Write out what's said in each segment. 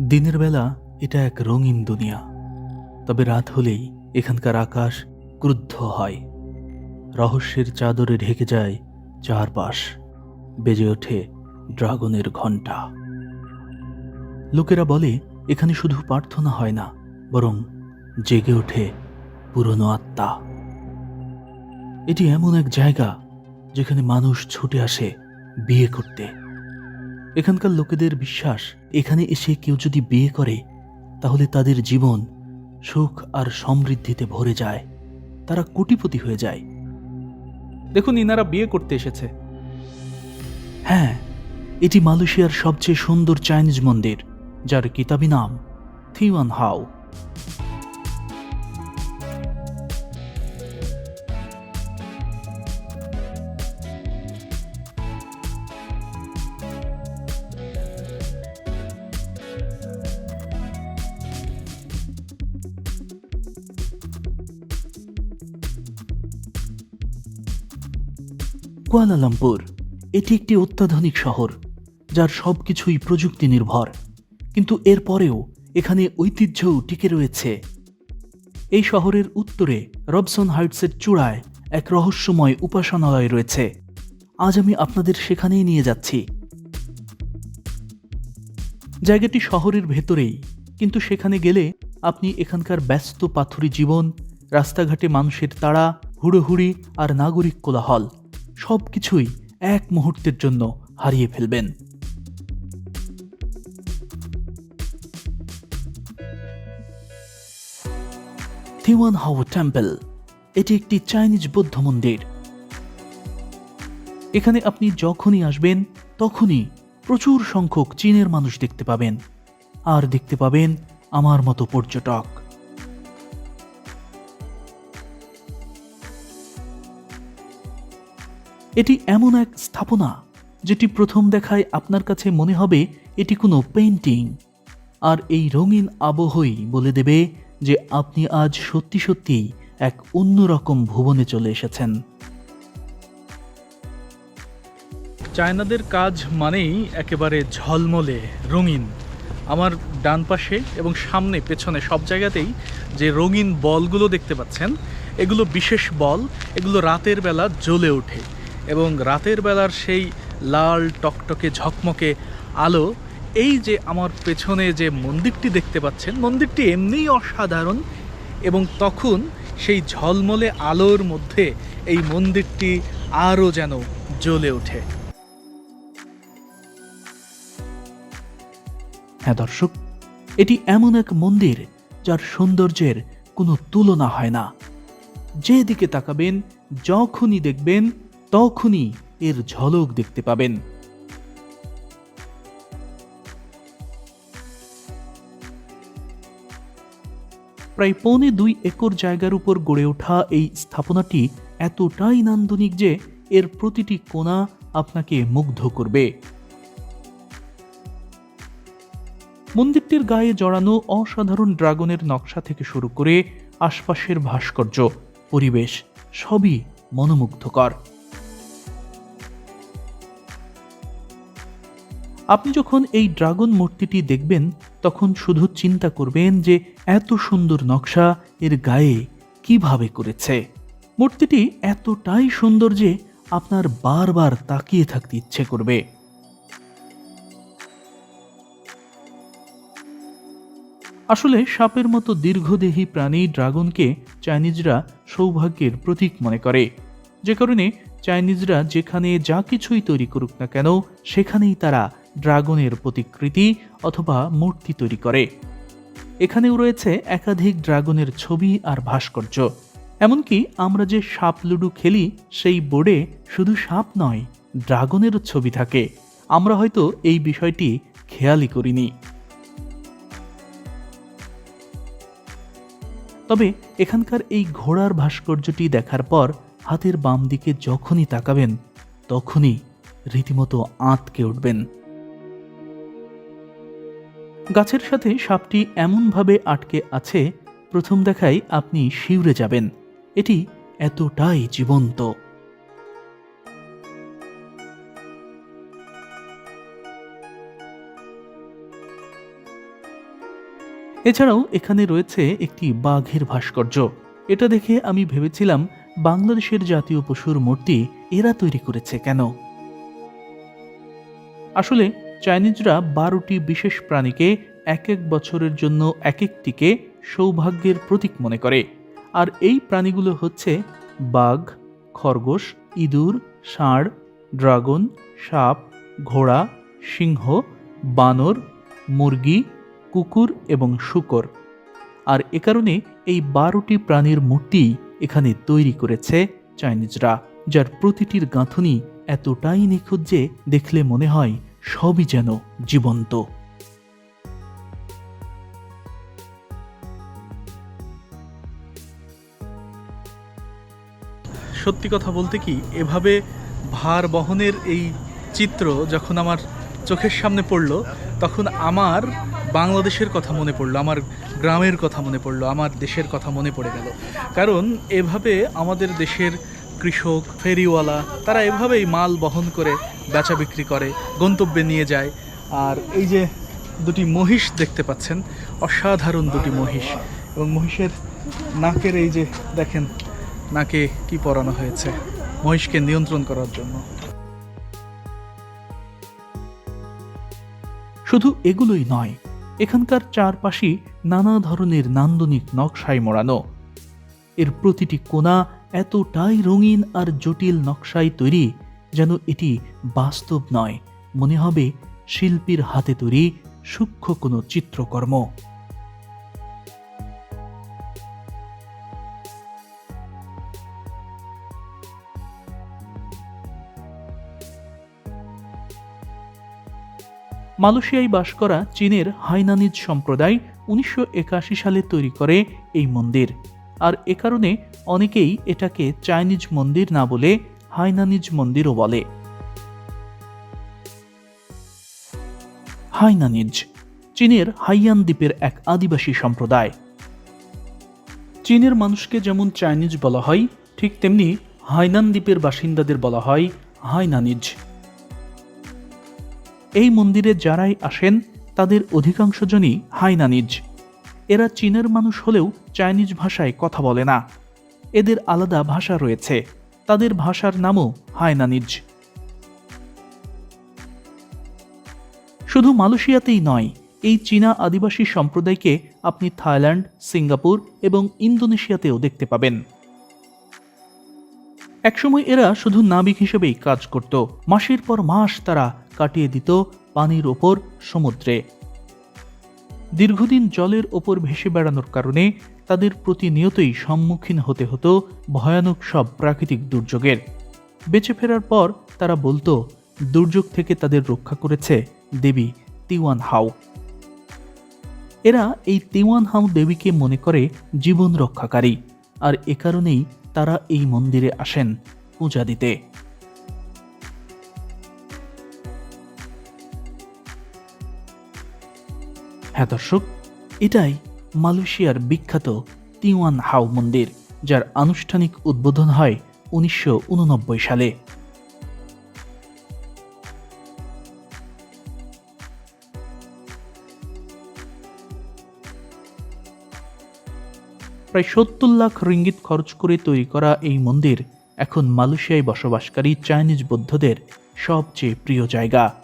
দিনের বেলা এটা এক রঙিন দুনিয়া, তবে রাত হলেই এখানকার আকাশ ক্রুদ্ধ হয়। রহস্যের চাদরে ঢেকে যায় চারপাশ, বেজে ওঠে ড্রাগনের ঘণ্টা। লোকেরা বলে, এখানে শুধু প্রার্থনা হয় না, বরং জেগে ওঠে পুরনো আত্মা। এটি এমন এক জায়গা যেখানে মানুষ ছুটে আসে বিয়ে করতে। এখানকার লোকেদের বিশ্বাস এখানে এসে কেউ যদি বিয়ে করে তাহলে তাদের জীবন সুখ আর সমৃদ্ধিতে ভরে যায়। তারা কোটিপতি হয়ে যায়। দেখুন ইনারা বিয়ে করতে এসেছে। হ্যাঁ এটি মালয়েশিয়ার সবচেয়ে সুন্দর চাইনিজ মন্দির যার কিতাবি নাম থিওয়ান হাও কুয়ালালামপুর, এটি একটি অত্যাধুনিক শহর, যার সবকিছুই প্রযুক্তি নির্ভর কিন্তু এরপরেও এখানে ঐতিহ্যও টিকে রয়েছে। এই শহরের উত্তরে রবসন হাইটসের চূড়ায় এক রহস্যময় উপাসনালয় রয়েছে। আজ আমি আপনাদের সেখানেই নিয়ে যাচ্ছি। জায়গাটি শহরের ভেতরেই, কিন্তু সেখানে গেলে আপনি এখানকার ব্যস্ত পাথুরি জীবন, রাস্তাঘাটে মানুষের তাড়া, হুড়োহুড়ি আর নাগরিক কোলাহল। সব কিছুই এক মুহূর্তের জন্য হারিয়ে ফেলবেন। থিওয়ান হাও টেম্পল, এটি একটি চাইনিজ বৌদ্ধ মন্দির। এখানে আপনি যখনই আসবেন, তখনই প্রচুর সংখ্যক চীনের মানুষ দেখতে পাবেন। আর দেখতে পাবেন আমার মতো পর্যটক। এটি এমন এক স্থাপনা যেটি প্রথম দেখায় আপনার কাছে মনে হবে এটি কোনো পেন্টিং আর এই রঙিন আবহই বলে দেবে যে আপনি আজ সত্যি সত্যি এক অন্যরকম ভুবনে চলে এসেছেন। চায়নাদের কাজ মানেই একেবারে ঝলমলে, রঙিন। আমার ডান পাশে এবং সামনে, পেছনে সব জায়গাতেই যে রঙিন বলগুলো দেখতে পাচ্ছেন, এগুলো বিশেষ বল, এগুলো রাতের বেলা জ্বলে ওঠে। এবং রাতের বেলার সেই লাল টকটকে ঝকমকে আলো, এই যে আমার পেছনে যে মন্দিরটি দেখতে পাচ্ছেন, মন্দিরটি এমনিই অসাধারণ এবং তখন সেই ঝলমলে আলোর মধ্যে এই মন্দিরটি আরও যেন জ্বলে ওঠে। হ্যাঁ দর্শক, এটি এমন এক মন্দির যার সৌন্দর্যের কোনো তুলনা হয় না। যেদিকে তাকাবেন, যখনই দেখবেন তখনই এর ঝলক দেখতে পাবেন। প্রায় পৌনে দুই একর জায়গার উপর গড়ে ওঠা এই স্থাপনাটি এতটাই নান্দনিক যে এর প্রতিটি কোণা আপনাকে মুগ্ধ করবে। মন্দিরটির গায়ে জড়ানো অসাধারণ ড্রাগনের নকশা থেকে শুরু করে আশপাশের ভাস্কর্য, পরিবেশ সবই মনোমুগ্ধকর। আপনি যখন এই ড্রাগন মূর্তিটি দেখবেন, তখন শুধু চিন্তা করবেন যে এত সুন্দর নকশা এর গায়ে কীভাবে করেছে। মূর্তিটি এতটাই সুন্দর যে আপনার বারবার তাকিয়ে থাকতে ইচ্ছে করবে। আসলে সাপের মতো দীর্ঘদেহী প্রাণী ড্রাগনকে চাইনিজরা সৌভাগ্যের প্রতীক মনে করে। যে কারণে চাইনিজরা যেখানে যা কিছুই তৈরি করুক না কেন, সেখানেই তারা ড্রাগনের প্রতিকৃতি অথবা মূর্তি তৈরি করে। এখানেও রয়েছে একাধিক ড্রাগনের ছবি আর ভাস্কর্য। এমনকি আমরা যে সাপ লুডু খেলি, সেই বোর্ডে শুধু সাপ নয়, ড্রাগনের ছবি থাকে। আমরা হয়তো এই বিষয়টি খেয়ালই করিনি। তবে এখানকার এই ঘোড়ার ভাস্কর্যটি দেখার পর হাতের বাম দিকে যখনই তাকাবেন, তখনই রীতিমতো আঁতকে উঠবেন। গাছের সাথে সাপটি এমনভাবে আটকে আছে, প্রথম দেখায় আপনি শিউরে যাবেন। এটি এতটাই জীবন্ত। এছাড়াও এখানে রয়েছে একটি বাঘের ভাস্কর্য। এটা দেখে আমি ভেবেছিলাম, বাংলাদেশের জাতীয় পশুর মূর্তি এরা তৈরি করেছে কেন? আসলে চাইনিজরা বারোটি বিশেষ প্রাণীকে এক এক বছরের জন্য এক একটিকে সৌভাগ্যের প্রতীক মনে করে। আর এই প্রাণীগুলো হচ্ছে বাঘ, খরগোশ, ইঁদুর, ষাঁড়, ড্রাগন, সাপ, ঘোড়া, সিংহ, বানর, মুরগি, কুকুর এবং শুকর। আর এ কারণে এই বারোটি প্রাণীর মূর্তি এখানে তৈরি করেছে চাইনিজরা, যার প্রতিটির গাঁথনি এতটাই নিখুঁত যে দেখলে মনে হয় সবই যেন জীবন্ত। সত্যি কথা বলতে কি, এভাবে ভার বহনের এই চিত্র যখন আমার চোখের সামনে পড়ল, তখন আমার বাংলাদেশের কথা মনে পড়ল, আমার গ্রামের কথা মনে পড়ল, আমার দেশের কথা মনে পড়ে গেল। কারণ এভাবে আমাদের দেশের কৃষক, ফেরিওয়ালা, তারা এভাবেই মাল বহন করে বেচা বিক্রি করে, গন্তব্যে নিয়ে যায়। আর এই যে দুটি মহিষ দেখতে পাচ্ছেন, অসাধারণ দুটি মহিষ। এবং মহিষের নাকের এই যে দেখেন, নাকে কি পরানো হয়েছে, মহিষকে নিয়ন্ত্রণ করার জন্য। শুধু এগুলোই নয়, এখানকার চারপাশই নানা ধরনের নান্দনিক নকশায় মোড়ানো। এর প্রতিটি কোণা এতটাই রঙিন আর জটিল নকশায় তৈরি যেন এটি বাস্তব নয়। মনে হবে শিল্পীর হাতে তৈরি সূক্ষ্ম কোনো চিত্রকর্ম। মালয়েশিয়ায় বাস করা চীনের হাইনানিজ সম্প্রদায় উনিশশো একাশি সালে তৈরি করে এই মন্দির। আর এ কারণে অনেকেই এটাকে চাইনিজ মন্দির না বলে হাইনানিজ মন্দিরও বলে। হাইনানিজ, চীনের হাইয়ান দ্বীপের এক আদিবাসী সম্প্রদায়। চীনের মানুষকে যেমন চাইনিজ বলা হয়, ঠিক তেমনি হাইনান দ্বীপের বাসিন্দাদের বলা হয় হাইনানিজ। এই মন্দিরে যারাই আসেন, তাদের অধিকাংশ জনই হাইনানিজ। এরা চীনের মানুষ হলেও চাইনিজ ভাষায় কথা বলে না। এদের আলাদা ভাষা রয়েছে। তাদের ভাষার নামও হাইনানিজ শুধু মালয়েশিয়াতেই নয়, এই চীনা আদিবাসী সম্প্রদায়কে আপনি থাইল্যান্ড, সিঙ্গাপুর এবং ইন্দোনেশিয়াতেও দেখতে পাবেন। একসময় এরা শুধু নাবিক হিসেবেই কাজ করত, মাসের পর মাস তারা কাটিয়ে দিত পানির ওপর সমুদ্রে। দীর্ঘদিন জলের ওপর ভেসে বেড়ানোর কারণে তাদের প্রতিনিয়তই সম্মুখীন হতে হতো ভয়ানক সব প্রাকৃতিক দুর্যোগের। বেঁচে ফেরার পর তারা বলতো, দুর্যোগ থেকে তাদের রক্ষা করেছে দেবী তিওয়ান হাউ এরা এই তিওয়ান হাউ দেবীকে মনে করে জীবন রক্ষাকারী, আর এ কারণেই তারা এই মন্দিরে আসেন পূজা দিতে। হ্যাঁ দর্শক, এটাই মালয়েশিয়ার বিখ্যাত তিওয়ান হাউ মন্দির, যার আনুষ্ঠানিক উদ্বোধন হয় উনিশশো উননব্বই সালে। প্রায় সত্তর লাখ রিঙ্গিত খরচ করে তৈরি করা এই মন্দির এখন মালয়েশিয়ায় বসবাসকারী চাইনিজ বৌদ্ধদের সবচেয়ে প্রিয় জায়গা।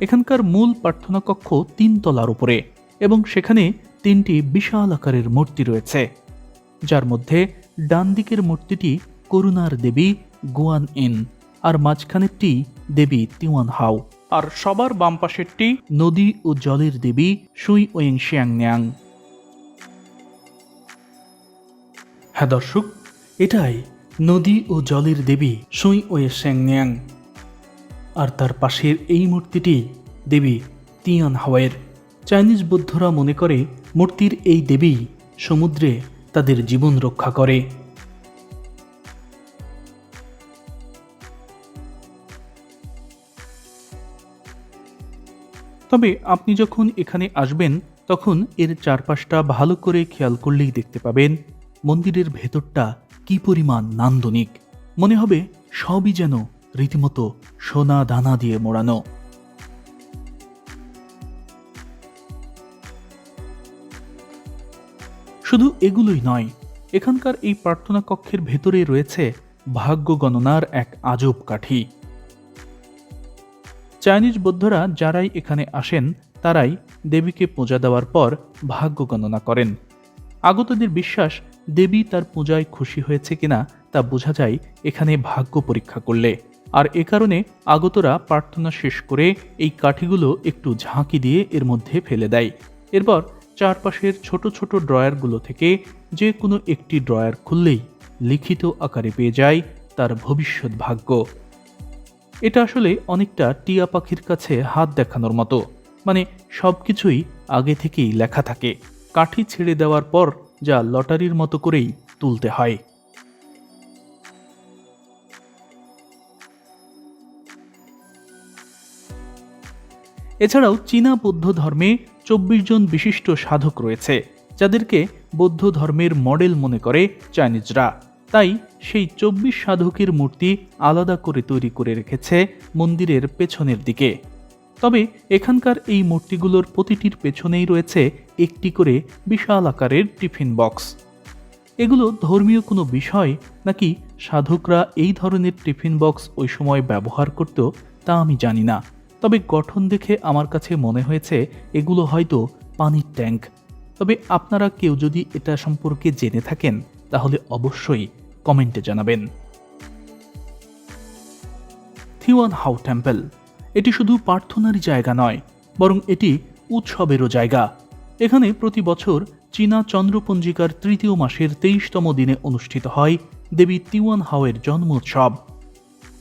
এখানকার মূল প্রার্থনা কক্ষ তিন তলার উপরে এবং সেখানে তিনটি বিশাল আকারের মূর্তি রয়েছে। যার মধ্যে ডান দিকের মূর্তিটি করুণার দেবী গুয়ান in R মাঝখানেরটি Devi তিওয়ান how are সবার বাম পাশেরটি নদী ও জলের দেবী সুই ওয়েং শিয়াং ন্যাং। হ্যাঁ দর্শক, এটাই নদী ও জলের দেবী সুই ওয়ে শ্যাংন্যাং আর তার পাশের এই মূর্তিটি দেবী তিয়ান হাওয়ের চাইনিজ বৌদ্ধরা মনে করে মূর্তির এই দেবী সমুদ্রে তাদের জীবন রক্ষা করে। তবে আপনি যখন এখানে আসবেন, তখন এর চারপাশটা ভালো করে খেয়াল করলেই দেখতে পাবেন মন্দিরের ভেতরটা কি পরিমাণ নান্দনিক। মনে হবে সবই যেন রীতিমতো সোনা দানা দিয়ে মোড়ানো। শুধু এগুলোই নয়, এখানকার এই প্রার্থনা কক্ষের ভেতরে রয়েছে ভাগ্য গণনার এক আজব কাঠি। চাইনিজ বৌদ্ধরা যারাই এখানে আসেন, তারাই দেবীকে পূজা দেওয়ার পর ভাগ্য গণনা করেন। আগতদের বিশ্বাস, দেবী তার পূজায় খুশি হয়েছে কিনা তা বোঝা যায় এখানে ভাগ্য পরীক্ষা করলে। আর এ কারণে আগতরা প্রার্থনা শেষ করে এই কাঠিগুলো একটু ঝাঁকি দিয়ে এর মধ্যে ফেলে দেয়। এরপর চারপাশের ছোট ছোট ড্রয়ারগুলো থেকে যে কোনো একটি ড্রয়ার খুললেই লিখিত আকারে পেয়ে যায় তার ভবিষ্যৎ ভাগ্য। এটা আসলে অনেকটা টিয়া পাখির কাছে হাত দেখানোর মতো। মানে সব কিছুই আগে থেকেই লেখা থাকে। কাঠি ছেড়ে দেওয়ার পর যা লটারির মতো করেই তুলতে হয়। এছাড়াও চীনা বৌদ্ধ ধর্মে চব্বিশ জন বিশিষ্ট সাধক রয়েছে, যাদেরকে বৌদ্ধ ধর্মের মডেল মনে করে চাইনিজরা। তাই সেই চব্বিশ সাধকের মূর্তি আলাদা করে তৈরি করে রেখেছে মন্দিরের পেছনের দিকে। তবে এখানকার এই মূর্তিগুলোর প্রতিটির পেছনেই রয়েছে একটি করে বিশাল আকারের টিফিন বক্স। এগুলো ধর্মীয় কোনো বিষয় নাকি সাধকরা এই ধরনের টিফিন বক্স ওই সময় ব্যবহার করত তা আমি জানি না। তবে গঠন দেখে আমার কাছে মনে হয়েছে এগুলো হয়তো পানির ট্যাঙ্ক। তবে আপনারা কেউ যদি এটা সম্পর্কে জেনে থাকেন, তাহলে অবশ্যই কমেন্টে জানাবেন। Thean Hou temple. এটি শুধু প্রার্থনারই জায়গা নয়, বরং এটি উৎসবেরও জায়গা। এখানে প্রতি বছর চীনা চন্দ্রপঞ্জিকার তৃতীয় মাসের তেইশতম দিনে অনুষ্ঠিত হয় দেবী তিওয়ান হাওয়ের জন্ম উৎসব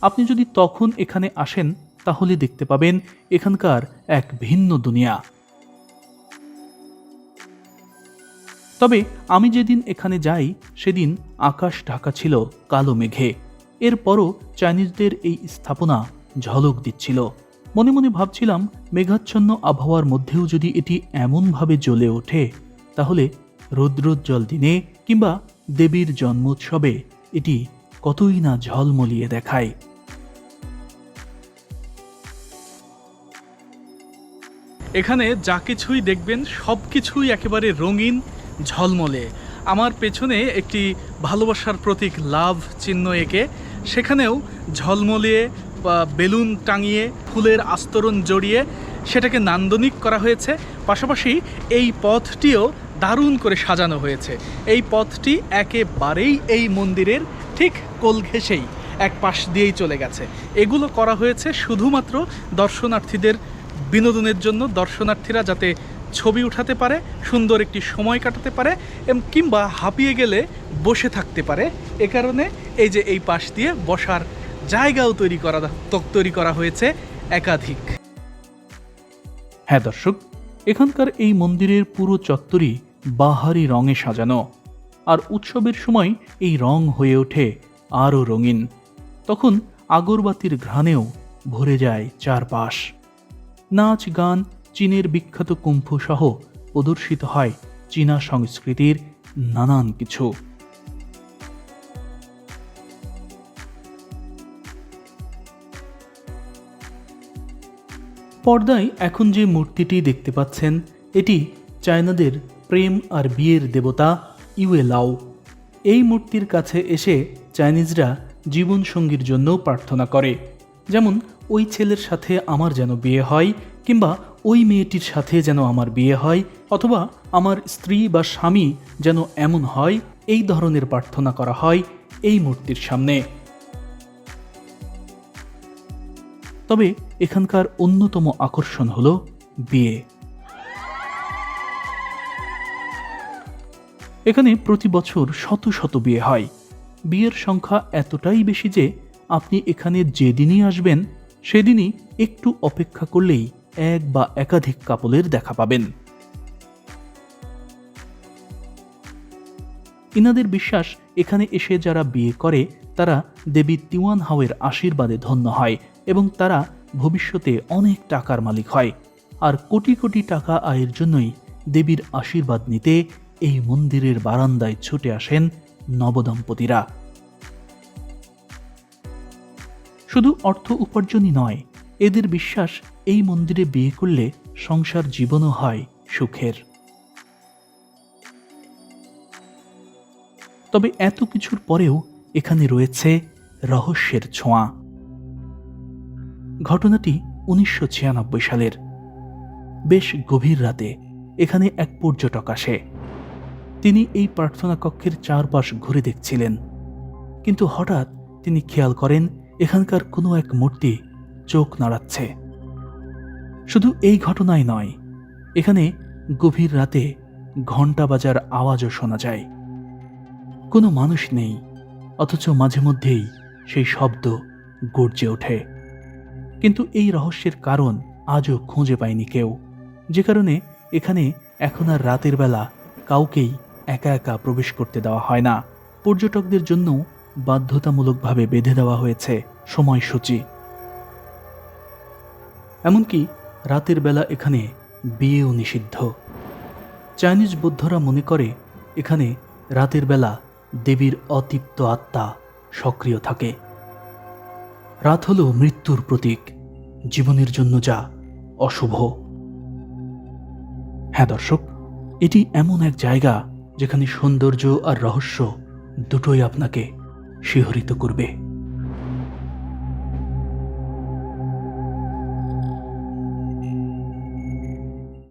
আপনি যদি তখন এখানে আসেন তাহলে দেখতে পাবেন এখানকার এক ভিন্ন দুনিয়া। তবে আমি যেদিন এখানে যাই, সেদিন আকাশ ঢাকা ছিল কালো মেঘে। এরপরও চাইনিজদের এই স্থাপনা ঝলক দিচ্ছিল। মনে মনে ভাবছিলাম, মেঘাচ্ছন্ন আবহাওয়ার মধ্যেও যদি এটি এমনভাবে জ্বলে ওঠে, তাহলে রৌদ্রোজ্জ্বল দিনে কিংবা দেবীর জন্মোৎসবে এটি কতই না ঝলমলিয়ে দেখায়। এখানে যা কিছুই দেখবেন, সব কিছুই একেবারে রঙিন, ঝলমলে। আমার পেছনে একটি ভালোবাসার প্রতীক, লাভ চিহ্ন এঁকে। সেখানেও ঝলমলিয়ে বেলুন টাঙিয়ে, ফুলের আস্তরণ জড়িয়ে সেটাকে নান্দনিক করা হয়েছে। পাশাপাশি এই পথটিও দারুণ করে সাজানো হয়েছে। এই পথটি একেবারেই এই মন্দিরের ঠিক কোল ঘেঁষেই, এক পাশ দিয়েই চলে গেছে। এগুলো করা হয়েছে শুধুমাত্র দর্শনার্থীদের বিনোদনের জন্য দর্শনার্থীরা যাতে ছবি উঠাতে পারে, সুন্দর একটি সময় কাটাতে পারে, এম- কিংবা হাঁপিয়ে গেলে বসে থাকতে পারে। এ কারণে এই যে এই পাশ দিয়ে বসার জায়গাও তৈরি করা তক তৈরি করা হয়েছে একাধিক। হ্যাঁ দর্শক, এখানকার এই মন্দিরের পুরো চত্বরই বাহারি রঙে সাজানো। আর উৎসবের সময় এই রং হয়ে ওঠে আরও রঙিন। তখন আগরবাতির ঘ্রাণেও ভরে যায় চারপাশ। নাচ, গান, চীনের বিখ্যাত কুম্ফু সহ প্রদর্শিত হয় চীনা সংস্কৃতির নানান কিছু। পর্দায় এখন যে মূর্তিটি দেখতে পাচ্ছেন, এটি চায়নাদের প্রেম আর বিয়ের দেবতা ইউয়ে লাও। এই মূর্তির কাছে এসে চাইনিজরা জীবনসঙ্গীর জন্য প্রার্থনা করে, যেমন ওই ছেলের সাথে আমার যেন বিয়ে হয় কিংবা ওই মেয়েটির সাথে যেন আমার বিয়ে হয় অথবা আমার স্ত্রী বা স্বামী যেন এমন হয়, এই ধরনের প্রার্থনা করা হয় এই মূর্তির সামনে। তবে এখানকার অন্যতম আকর্ষণ হল বিয়ে। এখানে প্রতি বছর শত শত বিয়ে হয়। বিয়ের সংখ্যা এতটাই বেশি যে আপনি এখানে যেদিনই আসবেন সেদিনই একটু অপেক্ষা করলেই এক বা একাধিক কাপলের দেখা পাবেন। ইনাদের বিশ্বাস, এখানে এসে যারা বিয়ে করে, তারা দেবী তিওয়ান হাওয়ের আশীর্বাদে ধন্য হয় এবং তারা ভবিষ্যতে অনেক টাকার মালিক হয়। আর কোটি কোটি টাকা আয়ের জন্যই দেবীর আশীর্বাদ নিতে এই মন্দিরের বারান্দায় ছুটে আসেন নবদম্পতিরা। শুধু অর্থ উপার্জনই নয়, এদের বিশ্বাস এই মন্দিরে বিয়ে করলে সংসার জীবনও হয় সুখের। তবে এত কিছুর পরেও এখানে রয়েছে রহস্যের ছোঁয়া। ঘটনাটি উনিশশো ছিয়ানব্বই সালের। বেশ গভীর রাতে এখানে এক পর্যটক আসে। তিনি এই প্রার্থনা কক্ষের চারপাশ ঘুরে দেখছিলেন। কিন্তু হঠাৎ তিনি খেয়াল করেন এখানকার কোনো এক মূর্তি চোখ নাড়াচ্ছে। শুধু এই ঘটনাই নয়, এখানে গভীর রাতে ঘণ্টা বাজার আওয়াজও শোনা যায়। কোনো মানুষ নেই, অথচ মাঝে মধ্যেই সেই শব্দ গর্জে ওঠে। কিন্তু এই রহস্যের কারণ আজও খুঁজে পায়নি কেউ, যে কারণে এখানে এখন আর রাতের বেলা কাউকেই একা একা প্রবেশ করতে দেওয়া হয় না। পর্যটকদের জন্য বাধ্যতামূলকভাবে বেঁধে দেওয়া হয়েছে সময়সূচি। এমনকি রাতের বেলা এখানে বিয়েও নিষিদ্ধ। চাইনিজ বৌদ্ধরা মনে করে, এখানে রাতের বেলা দেবীর অতৃপ্ত আত্মা সক্রিয় থাকে। রাত হল মৃত্যুর প্রতীক, জীবনের জন্য যা অশুভ। হ্যাঁ দর্শক, এটি এমন এক জায়গা যেখানে সৌন্দর্য আর রহস্য দুটোই আপনাকে শিহরিত করবে।